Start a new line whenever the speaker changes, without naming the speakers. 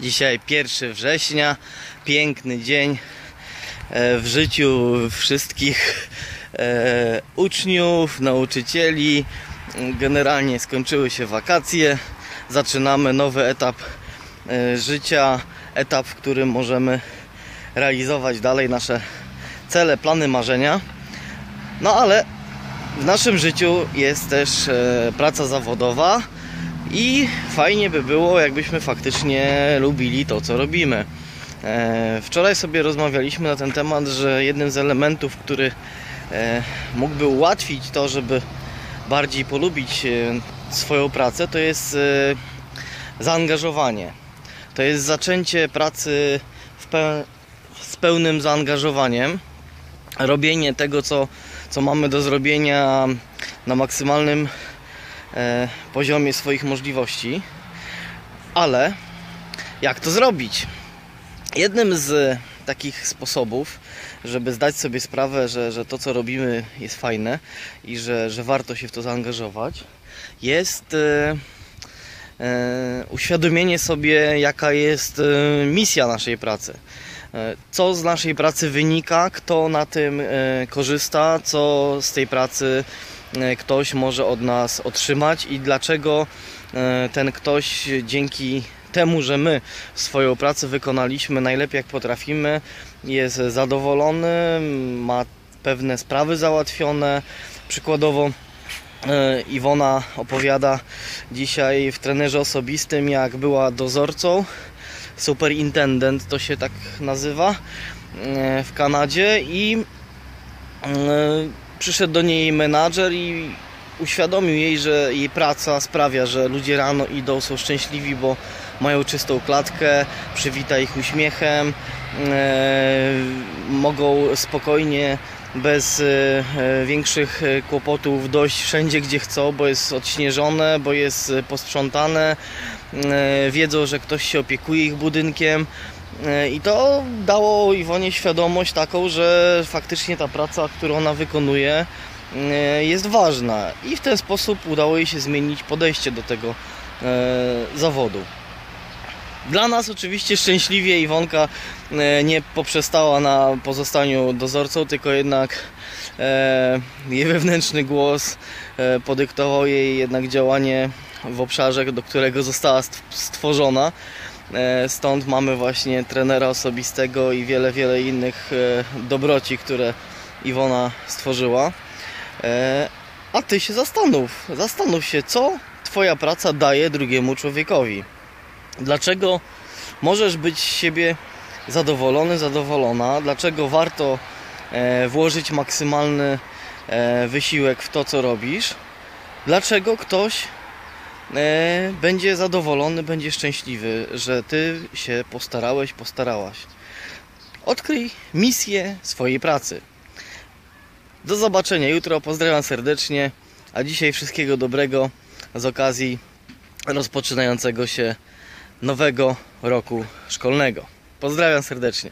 Dzisiaj 1 września, piękny dzień e, w życiu wszystkich e, uczniów, nauczycieli. Generalnie skończyły się wakacje, zaczynamy nowy etap e, życia, etap, w którym możemy realizować dalej nasze cele, plany, marzenia. No ale w naszym życiu jest też praca zawodowa i fajnie by było, jakbyśmy faktycznie lubili to, co robimy. E, Wczoraj sobie rozmawialiśmy na ten temat, że jednym z elementów, który e, mógłby ułatwić to, żeby bardziej polubić e, swoją pracę, to jest zaangażowanie. To jest zaczęcie pracy z pełnym zaangażowaniem, robienie tego, co, co mamy do zrobienia na maksymalnym poziomie swoich możliwości. Ale jak to zrobić? Jednym z takich sposobów, żeby zdać sobie sprawę, że, że to, co robimy, jest fajne i że, że warto się w to zaangażować, jest e, e, uświadomienie sobie, jaka jest e, misja naszej pracy. E, Co z naszej pracy wynika, kto na tym e, korzysta, co z tej pracy e, ktoś może od nas otrzymać i dlaczego e, ten ktoś dzięki temu, że my swoją pracę wykonaliśmy najlepiej jak potrafimy, jest zadowolony, ma pewne sprawy załatwione. Przykładowo e, Iwona opowiada dzisiaj w trenerze osobistym, jak była dozorcą. Superintendent to się tak nazywa e, w Kanadzie i e, przyszedł do niej menadżer i uświadomił jej, że jej praca sprawia, że ludzie rano idą, są szczęśliwi, bo mają czystą klatkę, przywita ich uśmiechem, e, mogą spokojnie bez e, e, większych kłopotów dojść wszędzie gdzie chcą, bo jest odśnieżone, bo jest posprzątane, wiedzą, że ktoś się opiekuje ich budynkiem. I to dało Iwonie świadomość taką, że faktycznie ta praca, którą ona wykonuje, jest ważna. I w ten sposób udało jej się zmienić podejście do tego zawodu. Dla nas oczywiście szczęśliwie Iwonka e, nie poprzestała na pozostaniu dozorcą, tylko jednak e, jej wewnętrzny głos e, podyktował jej jednak działanie w obszarze, do którego została stw- stworzona. Stąd mamy właśnie trenera osobistego i wiele, wiele innych dobroci, które Iwona stworzyła. A ty się zastanów, zastanów się, co twoja praca daje drugiemu człowiekowi. Dlaczego możesz być z siebie zadowolony, zadowolona? Dlaczego warto e, włożyć maksymalny e, wysiłek w to, co robisz? Dlaczego ktoś e, będzie zadowolony, będzie szczęśliwy, że ty się postarałeś, postarałaś? Odkryj misję swojej pracy. Do zobaczenia jutro, pozdrawiam serdecznie, a dzisiaj wszystkiego dobrego z okazji rozpoczynającego się nowego roku szkolnego. Pozdrawiam serdecznie.